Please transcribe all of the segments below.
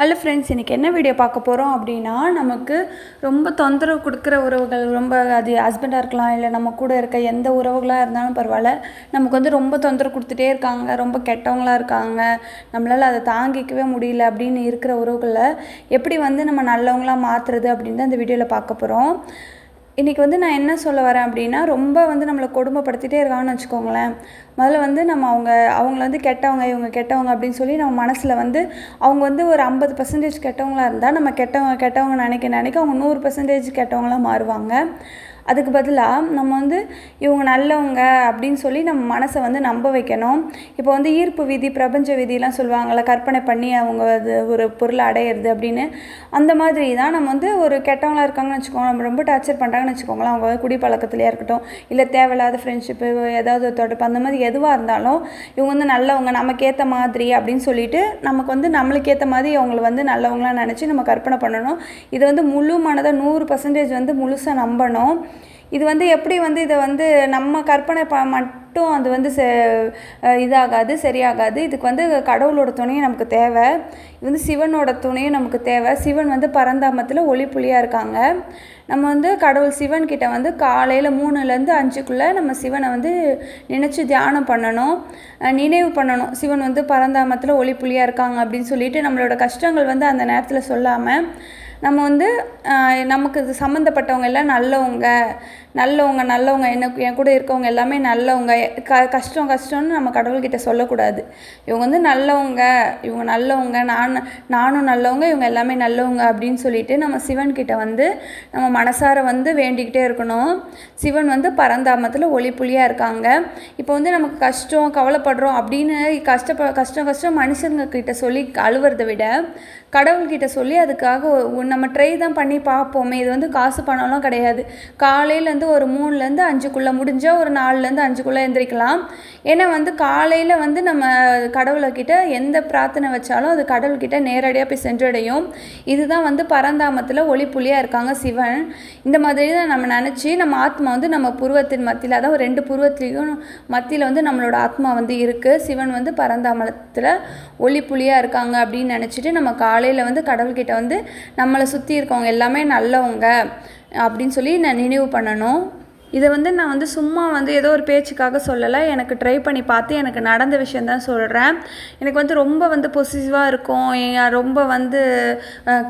Hello friends இன்றைக்கி என்ன video பார்க்க போகிறோம் அப்படின்னா நமக்கு ரொம்ப தொந்தரவு கொடுக்குற உறவுகள் ரொம்ப அது ஹஸ்பண்டாக இருக்கலாம் இல்லை நம்ம கூட இருக்க எந்த உறவுகளாக இருந்தாலும் பரவாயில்ல. நமக்கு வந்து ரொம்ப தொந்தரவு கொடுத்துட்டே இருக்காங்க ரொம்ப கெட்டவங்களா இருக்காங்க. நம்மளால் அதை தாங்கிக்கவே முடியல அப்படின்னு இருக்கிற உறவுகளை எப்படி வந்து நம்ம நல்லவங்களாக மாற்றுறது அப்படின்னு தான் இந்த வீடியோவில் பார்க்க போகிறோம் இன்றைக்கி வந்து நான் என்ன சொல்ல வரேன் அப்படின்னா ரொம்ப வந்து நம்மளை கொடுமைப்படுத்திட்டே இருக்காங்கன்னு வச்சுக்கோங்களேன். முதல்ல வந்து நம்ம அவங்க அவங்கள வந்து கெட்டவங்க இவங்க கெட்டவங்க அப்படின்னு சொல்லி நம்ம மனசில் வந்து அவங்க வந்து ஒரு ஐம்பது பர்சன்டேஜ் கெட்டவங்களா இருந்தால் நம்ம கெட்டவங்க கெட்டவங்க நினைக்க நினைக்க அவங்க நூறு பர்சன்டேஜ் கெட்டவங்களாக மாறுவாங்க. அதுக்கு பதிலாக நம்ம வந்து இவங்க நல்லவங்க அப்படின்னு சொல்லி நம்ம மனசை வந்து நம்ப வைக்கணும். இப்போ வந்து ஈர்ப்பு விதி பிரபஞ்ச விதிலாம் சொல்லுவாங்கள்ல கற்பனை பண்ணி அவங்க அது ஒரு பொருளை அடையிறது அப்படின்னு. அந்த மாதிரி தான் நம்ம வந்து ஒரு கெட்டவங்களாக இருக்காங்கன்னு வச்சுக்கோங்க நம்ம ரொம்ப டார்ச்சர் பண்ணுறாங்கன்னு வச்சுக்கோங்களேன் அவங்க வந்து குடிப்பழக்கத்துலையாக இருக்கட்டும் இல்லை தேவையில்லாத ஃப்ரெண்ட்ஷிப்பு ஏதாவது ஒரு தொடர்பு அந்த மாதிரி எதுவாக இருந்தாலும் இவங்க வந்து நல்லவங்க நமக்கு ஏற்ற மாதிரி அப்படின்னு சொல்லிட்டு நமக்கு வந்து நம்மளுக்கு ஏற்ற மாதிரி அவங்கள வந்து நல்லவங்களா நினச்சி நம்ம கற்பனை பண்ணணும். இது வந்து முழு மனதை நூறு பர்சன்டேஜ் வந்து முழுசாக நம்பணும். இது வந்து எப்படி வந்து இதை வந்து நம்ம கற்பனை ப மட்டும் அது வந்து செ இதாகாது சரியாகாது. இதுக்கு வந்து கடவுளோட துணையும் நமக்கு தேவை. இது வந்து சிவனோட துணையும் நமக்கு தேவை. சிவன் வந்து பரந்தாமத்தில் ஒளிப்புலியாக இருக்காங்க. நம்ம வந்து கடவுள் சிவன்கிட்ட வந்து காலையில் மூணுலேருந்து அஞ்சுக்குள்ளே நம்ம சிவனை வந்து நினச்சி தியானம் பண்ணணும். நினைவு பண்ணணும். சிவன் வந்து பரந்தாமத்தில் ஒளிப்புலியாக இருக்காங்க அப்படின்னு சொல்லிட்டு நம்மளோட கஷ்டங்கள் வந்து அந்த நேரத்தில் சொல்லாமல் நம்ம வந்து நமக்கு இது சம்மந்தப்பட்டவங்க எல்லாம் நல்லவங்க நல்லவங்க நல்லவங்க என்ன என் கூட இருக்கவங்க எல்லாமே நல்லவங்க க கஷ்டம் கஷ்டம்னு நம்ம கடவுள்கிட்ட சொல்லக்கூடாது. இவங்க வந்து நல்லவங்க இவங்க நல்லவங்க நான் நானும் நல்லவங்க இவங்க எல்லாமே நல்லவங்க அப்படின்னு சொல்லிட்டு நம்ம சிவன்கிட்ட வந்து நம்ம மனசார வந்து வேண்டிக்கிட்டே இருக்கணும். சிவன் வந்து பரந்தாமத்தில் ஒளிப்புலியாக இருக்காங்க. இப்போ வந்து நமக்கு கஷ்டம் கவலைப்படுறோம் அப்படின்னு கஷ்டப்ப கஷ்டம் கஷ்டம் மனுஷங்க கிட்ட சொல்லி அழுவுறதை விட கடவுள்கிட்ட சொல்லி அதுக்காக நம்ம ட்ரை தான் பண்ணி பார்ப்போமே. இது வந்து காசு பணம்லாம் கிடையாது. காலையிலேருந்து ஒரு மூணுலேருந்து அஞ்சுக்குள்ளே முடிஞ்சால் ஒரு நாலுலேருந்து அஞ்சுக்குள்ளே எழுந்திரிக்கலாம் ஏன்னா வந்து காலையில் வந்து நம்ம கடவுள்கிட்ட எந்த பிரார்த்தனை வச்சாலும் அது கடவுள்கிட்ட நேரடியாக போய் சென்றடையும். இதுதான் வந்து பரந்தாமத்தில் ஒளிப்புலியாக இருக்காங்க சிவன். இந்த மாதிரி தான் நம்ம நினச்சி நம்ம ஆத்மா வந்து நம்ம புருவத்தின் மத்தியில் அதாவது ரெண்டு புருவத்திலையும் மத்தியில் வந்து நம்மளோட ஆத்மா வந்து இருக்குது சிவன் வந்து பரந்தாமலத்தில் ஒளிப்புலியாக இருக்காங்க அப்படின்னு நினச்சிட்டு நம்ம காலையில் வந்து கடவுள்கிட்ட வந்து நம்மளை சுற்றி இருக்கவங்க எல்லாமே நல்லவங்க அப்படின்னு சொல்லி நான் நினைவு பண்ணணும். இதை வந்து நான் வந்து சும்மா வந்து ஏதோ ஒரு பேச்சுக்காக சொல்லலை. எனக்கு ட்ரை பண்ணி பார்த்து எனக்கு நடந்த விஷயந்தான் சொல்கிறேன் எனக்கு வந்து ரொம்ப வந்து பொசிசிவாக இருக்கும். ரொம்ப வந்து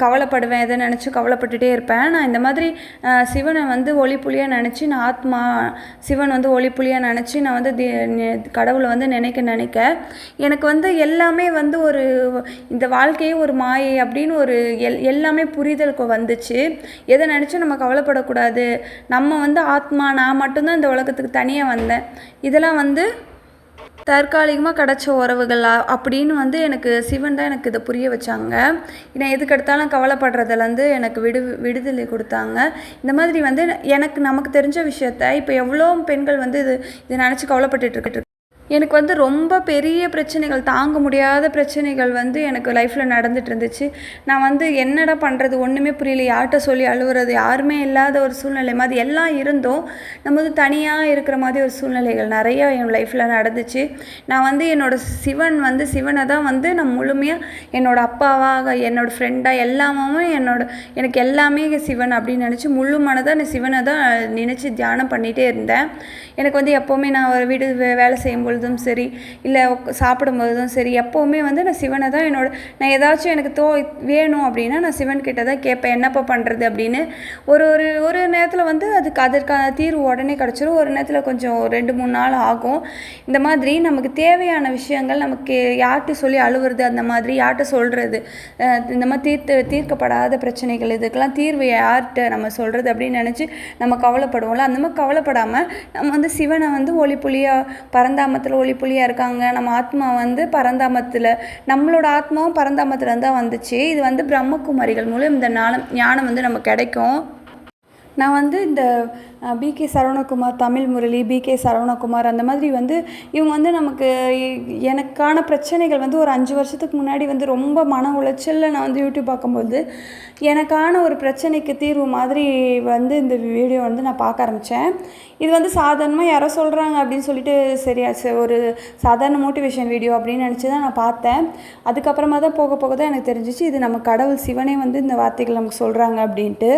கவலைப்படுவேன். எதை நினச்சி கவலைப்பட்டுட்டே இருப்பேன். நான் இந்த மாதிரி சிவனை வந்து ஒளிப்புலியாக நினச்சி நான் ஆத்மா சிவன் வந்து ஒளிப்புலியாக நினச்சி நான் வந்து கடவுளை வந்து நினைக்க நினைக்க எனக்கு வந்து எல்லாமே வந்து ஒரு இந்த வாழ்க்கையே ஒரு மாயை அப்படின்னு ஒரு எல் எல்லாமே புரிதலுக்கு வந்துச்சு. எதை நினச்சி நம்ம கவலைப்படக்கூடாது. நம்ம வந்து ஆத்மா நான் மட்டும்தான் இந்த உலகத்துக்கு தனியாக வந்தேன். இதெல்லாம் வந்து தற்காலிகமாக கிடச்ச உறவுகள் அப்படின்னு வந்து எனக்கு சிவன் தான் எனக்கு இதை புரிய வச்சாங்க. நான் எதுக்கு எடுத்தாலும் கவலைப்படுறதுலேருந்து எனக்கு விடு விடுதலை கொடுத்தாங்க. இந்த மாதிரி வந்து எனக்கு நமக்கு தெரிஞ்ச விஷயத்த இப்போ எவ்வளோ பெண்கள் வந்து இது இதை நினச்சி கவலைப்பட்டுட்டு எனக்கு வந்து ரொம்ப பெரிய பிரச்சனைகள் தாங்க முடியாத பிரச்சனைகள் வந்து எனக்கு லைஃப்பில் நடந்துட்டு இருந்துச்சு. நான் வந்து என்னடா பண்ணுறது ஒன்றுமே புரியல. யார்கிட்ட சொல்லி அழுவுறது? யாருமே இல்லாத ஒரு சூழ்நிலை மாதிரி எல்லாம் இருந்தோம். நம்ம வந்து தனியாக இருக்கிற மாதிரி ஒரு சூழ்நிலைகள் நிறையா என் லைஃப்பில் நடந்துச்சு. நான் வந்து என்னோடய சிவன் வந்து சிவனை தான் வந்து நான் முழுமையாக என்னோடய அப்பாவாக என்னோடய ஃப்ரெண்டாக எல்லாமும் என்னோட எனக்கு எல்லாமே சிவன் அப்படின்னு நினச்சி முழு மனதாக நான் சிவனை தான் நினச்சி தியானம் பண்ணிகிட்டே இருந்தேன். எனக்கு வந்து எப்போவுமே நான் ஒரு வீடு வேலை செய்யும்போது பொழுதும் சரி இல்லை சாப்பிடும் பொழுதும் சரி எப்போவுமே வந்து நான் சிவனை தான் என்னோட நான் ஏதாச்சும் எனக்கு தோ வேணும் அப்படின்னா நான் சிவன் கிட்ட தான் கேட்பேன் என்னப்பா பண்ணுறது அப்படின்னு. ஒரு ஒரு ஒரு நேரத்தில் வந்து அதுக்கு அதற்கான தீர்வு உடனே கிடச்சிரும். ஒரு நேரத்தில் கொஞ்சம் ரெண்டு மூணு நாள் ஆகும். இந்த மாதிரி நமக்கு தேவையான விஷயங்கள் நமக்கு யார்கிட்ட சொல்லி அழுவுறது அந்த மாதிரி யார்கிட்ட சொல்கிறது இந்த மாதிரி தீர்த்து தீர்க்கப்படாத பிரச்சனைகள் இதுக்கெல்லாம் தீர்வு யார்கிட்ட நம்ம சொல்கிறது அப்படின்னு நினச்சி நம்ம கவலைப்படுவோம்ல. அந்த மாதிரி கவலைப்படாமல் நம்ம வந்து சிவனை வந்து ஒளி புலியாக பரந்தாமத்தில் பரந்தாமத்தில் இருக்காங்க. நம்ம ஆத்மா வந்து பரந்தாமத்தில் நம்மளோட ஆத்மாவும் பரந்தாமத்தில் தான் வந்துச்சு. இது வந்து பிரம்மகுமாரிகள் மூலம் இந்த ஞானம் ஞானம் வந்து நமக்கு கிடைக்கும். நான் வந்து இந்த பிகே சரவணகுமார் தமிழ் முரளி பிகே சரவணகுமார் அந்த மாதிரி வந்து இவங்க வந்து நமக்கு எனக்கான பிரச்சனைகள் வந்து ஒரு அஞ்சு வருஷத்துக்கு முன்னாடி வந்து ரொம்ப மன உளைச்சலில் நான் வந்து யூடியூப் பார்க்கும்போது எனக்கான ஒரு பிரச்சனைக்கு தீர்வு மாதிரி வந்து இந்த வீடியோ வந்து நான் பார்க்க ஆரம்பித்தேன். இது வந்து சாதாரணமாக யாரோ சொல்கிறாங்க அப்படின்னு சொல்லிட்டு சரியா ஒரு சாதாரண மோட்டிவேஷன் வீடியோ அப்படின்னு நினச்சி தான் நான் பார்த்தேன். அதுக்கப்புறமா தான் போக போக தான் எனக்கு தெரிஞ்சிச்சு இது நம்ம கடவுள் சிவனே வந்து இந்த வார்த்தைகள் நமக்கு சொல்கிறாங்க அப்படின்ட்டு.